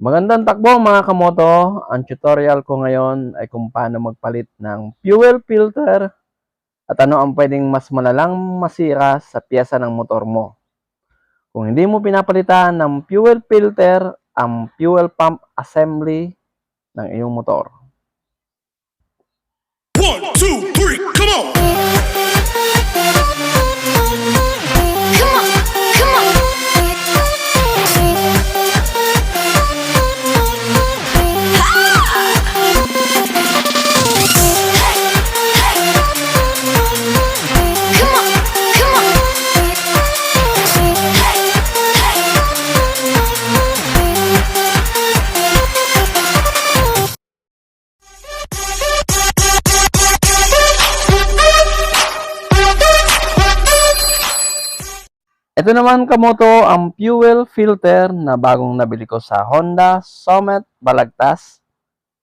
Magandang takbo mga kamoto. Ang tutorial ko ngayon ay kung paano magpalit ng fuel filter at ano ang pwedeng mas malalang masira sa piyesa ng motor mo. Kung hindi mo pinapalitan ng fuel filter ang fuel pump assembly ng iyong motor. 1, 2, Ito naman kamoto ang fuel filter na bagong nabili ko sa Honda Summit Balagtas.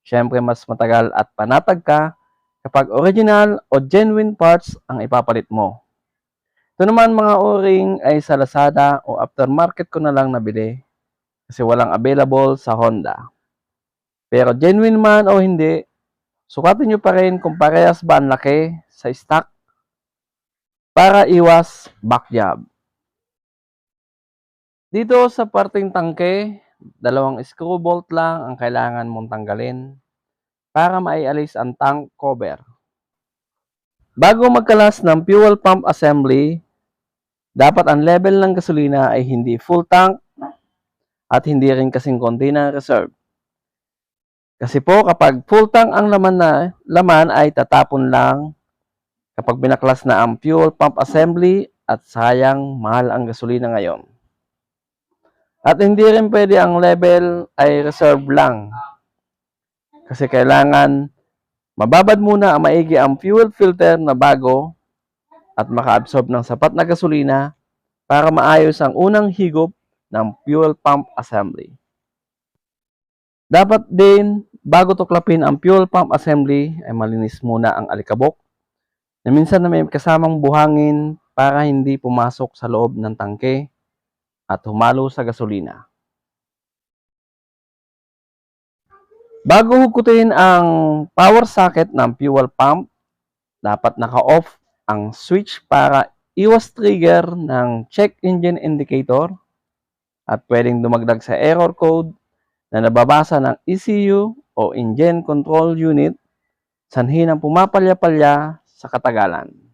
Siyempre mas matagal at panatag ka kapag original o genuine parts ang ipapalit mo. Ito naman mga o-ring ay sa Lazada o aftermarket ko na lang nabili kasi walang available sa Honda. Pero genuine man o hindi, sukatin nyo pa rin kung parehas ba ang laki sa stock para iwas back job. Dito sa parting tangke, dalawang screw bolt lang ang kailangan mong tanggalin para maialis ang tank cover. Bago magkalas ng fuel pump assembly, dapat ang level ng gasolina ay hindi full tank at hindi rin kasing konti na reserve. Kasi po kapag full tank ang laman na laman ay tatapon lang kapag binaklas na ang fuel pump assembly at sayang mahal ang gasolina ngayon. At hindi rin pwede ang level ay reserve lang. Kasi kailangan mababad muna ang maigi ang fuel filter na bago at maka-absorb ng sapat na gasolina para maayos ang unang higop ng fuel pump assembly. Dapat din, bago tuklapin ang fuel pump assembly, ay malinis muna ang alikabok na minsan na may kasamang buhangin para hindi pumasok sa loob ng tangke at humalo sa gasolina. Bago hugutin ang power socket ng fuel pump, dapat naka-off ang switch para iwas trigger ng check engine indicator at pwedeng dumagdag sa error code na nababasa ng ECU o Engine Control Unit sanhi ng pumapalya-palya sa katagalan.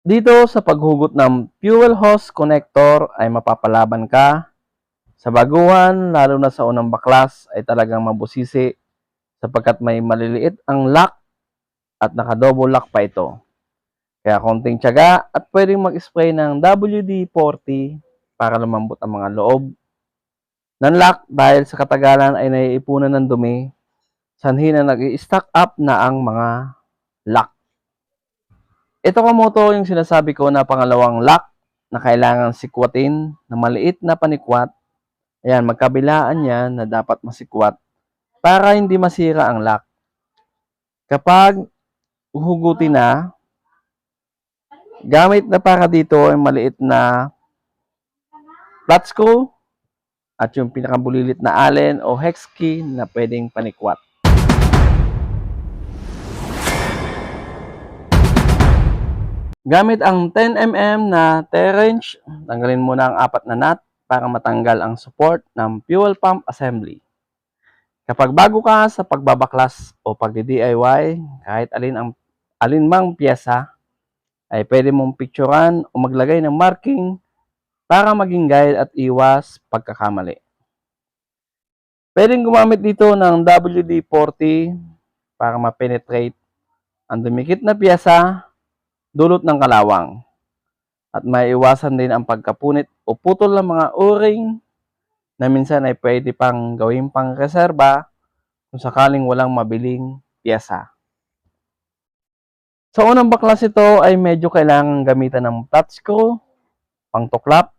Dito sa paghugot ng fuel hose connector ay mapapalaban ka. Sa baguhan, lalo na sa unang baklas, ay talagang mabusisi sapagkat may maliliit ang lock at naka-double lock pa ito. Kaya konting tiyaga at pwedeng mag-spray ng WD-40 para lumambot ang mga loob ng lock dahil sa katagalan ay naiipunan ng dumi sanhi na nag-i-stack up na ang mga lock. Ito kamoto yung sinasabi ko na pangalawang lock na kailangan sikwatin na maliit na panikwat. Ayan, magkabilaan yan na dapat masikwat para hindi masira ang lock. Kapag uhugutin na, gamit na para dito ay maliit na flat screw at yung pinakabulilit na allen o hex key na pwedeng panikwat. Gamit ang 10mm na T-wrench, tanggalin muna ang apat na nut para matanggal ang support ng fuel pump assembly. Kapag bago ka sa pagbabaklas o pagdi-DIY, kahit alin ang alin mang piyesa, ay pwede mong picturean o maglagay ng marking para maging guide at iwas pagkakamali. Pwedeng gumamit dito ng WD-40 para ma-penetrate ang dumikit na piyesa dulot ng kalawang at maiiwasan din ang pagkapunit o putol ng mga o-ring na minsan ay pwede pang gawing pang reserba kung sakaling walang mabiling piyesa. Sa unang baklas ito ay medyo kailangan gamitan ng flat screw, pang tuklap,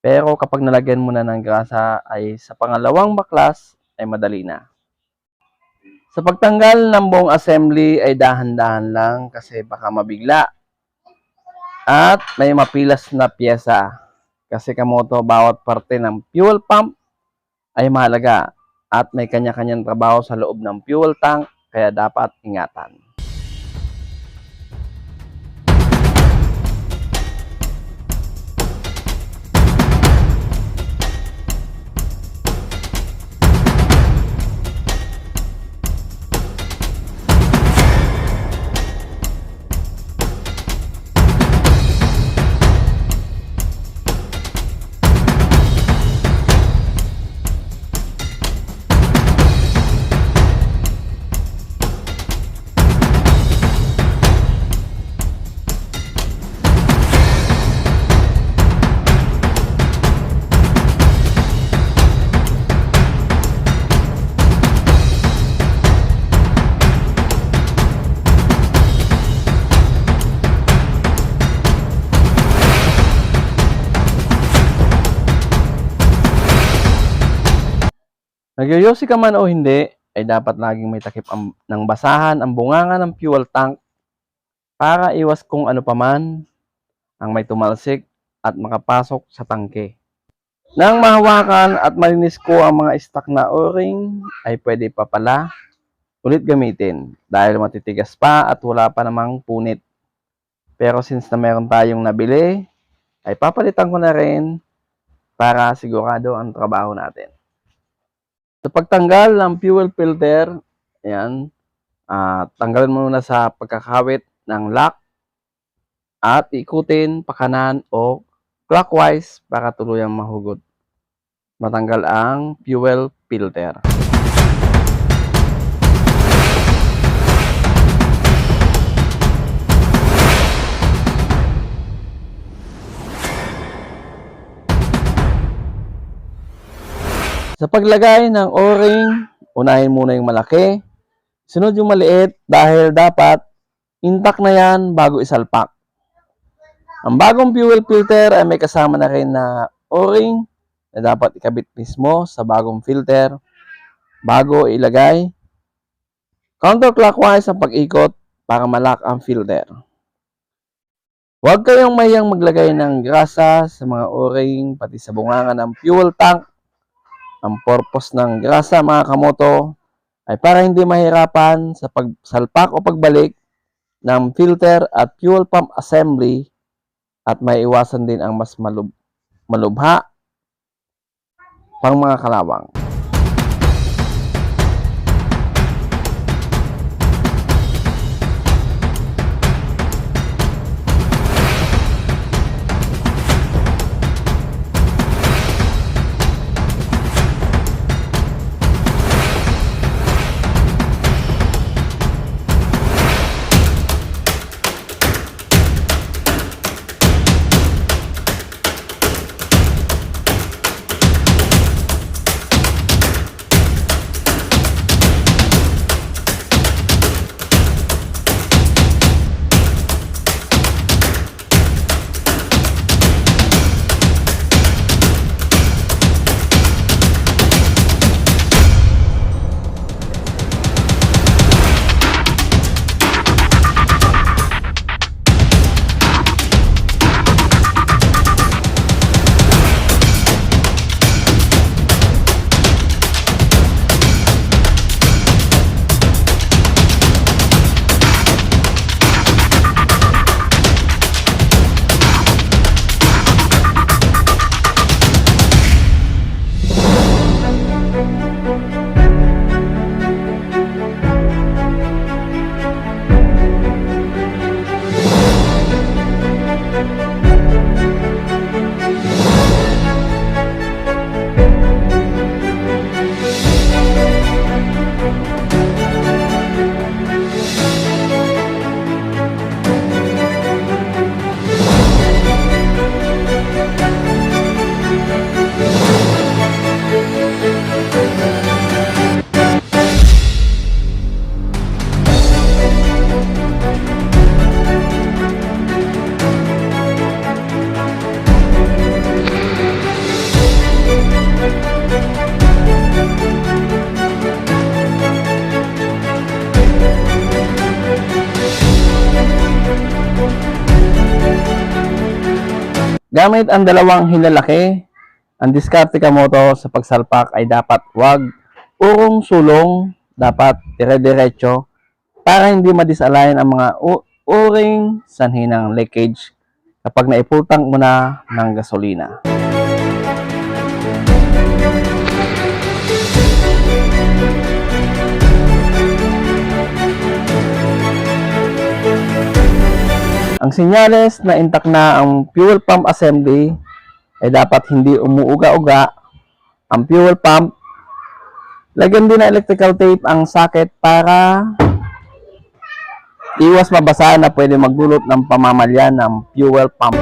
pero kapag nalagyan mo na ng grasa ay sa pangalawang baklas ay madali na. Sa pagtanggal ng buong assembly ay dahan-dahan lang kasi baka mabigla. At may mapilas na pyesa. Kasi kamoto, bawat parte ng fuel pump ay mahalaga at may kanya-kanyang trabaho sa loob ng fuel tank kaya dapat ingatan. Nagyoyosi ka man o hindi, ay dapat laging may takip ang, ng basahan ang bunganga ng fuel tank para iwas kung ano paman ang may tumalsik at makapasok sa tangke. Nang mahawakan at malinis ko ang mga stock na o-ring, ay pwede pa pala ulit gamitin dahil matitigas pa at wala pa namang punit. Pero since na meron tayong nabili, ay papalitan ko na rin para sigurado ang trabaho natin. Sa pagtanggal ng fuel filter, ayan, ah tanggalin muna sa pagkakawit ng lock at ikutin pakanan o clockwise para tuluyang mahugot. Matanggal ang fuel filter. Sa paglagay ng o-ring, unahin muna yung malaki, sunod yung maliit dahil dapat intact na yan bago isalpak. Ang bagong fuel filter ay may kasama na rin na o-ring na dapat ikabit mismo sa bagong filter bago ilagay. Counterclockwise ang pag-ikot para malak ang filter. Huwag kayong mayang maglagay ng grasa sa mga o-ring pati sa bunganga ng fuel tank ang purpose ng grasa mga kamoto ay para hindi mahirapan sa pagsalpak o pagbalik ng filter at fuel pump assembly at may iwasan din ang mas malub malubha pang mga kalawang. Gamit ang dalawang hinlalaki, ang diskarte kamoto sa pagsalpak ay dapat wag urong sulong, dapat dire-diretso para hindi madisalign ang mga uring sanhi ng leakage kapag naiputang mo na ng gasolina. Ang sinyales na intact na ang fuel pump assembly ay dapat hindi umuuga-uga ang fuel pump. Lagyan din ng electrical tape ang socket para iwas mabasa na pwede magdulot ng pamamalyan ng fuel pump.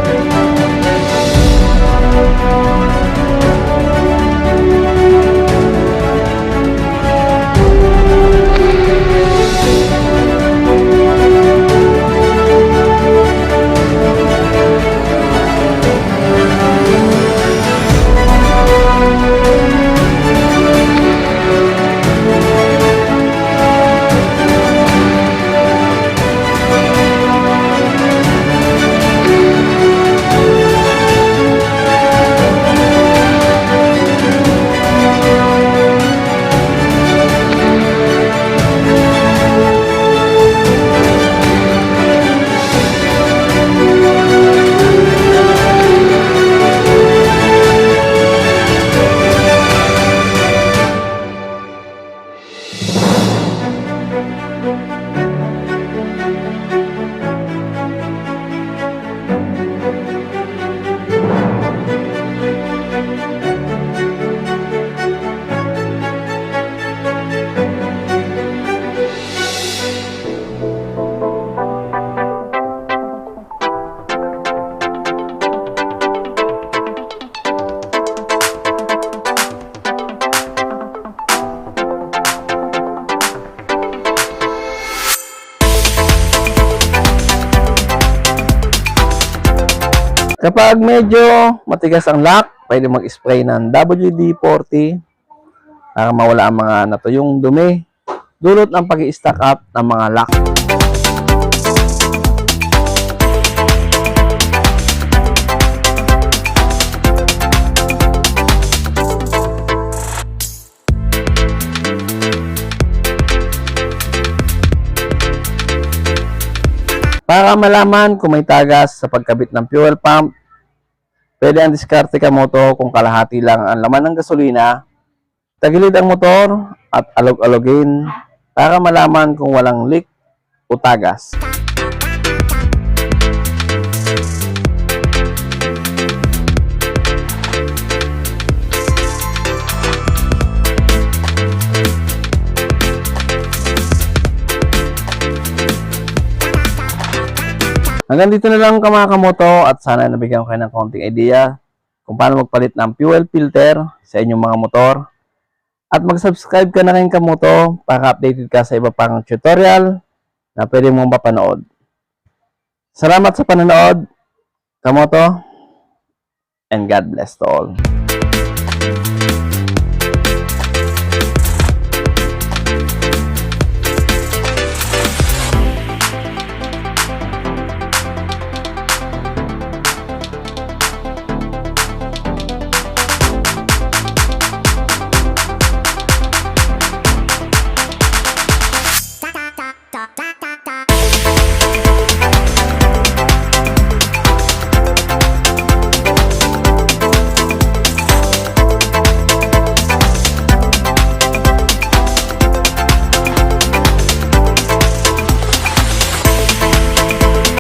Kapag medyo matigas ang lock, pwede mag-spray ng WD-40 para mawala ang mga natuyong dumi. Dulot ng pag stack up ng mga lock. Para malaman kung may tagas sa pagkabit ng fuel pump, pwede ang diskarte ka moto kung kalahati lang ang laman ng gasolina, tagilid ang motor at alog-alogin para malaman kung walang leak o tagas. Hanggang dito na lang ka mga kamoto at sana nabigyan ko kayo ng konting idea kung paano magpalit ng fuel filter sa inyong mga motor. At mag-subscribe ka na rin kamoto para updated ka sa iba pang tutorial na pwede mong mapanood. Salamat sa panonood, kamoto, and God bless to all.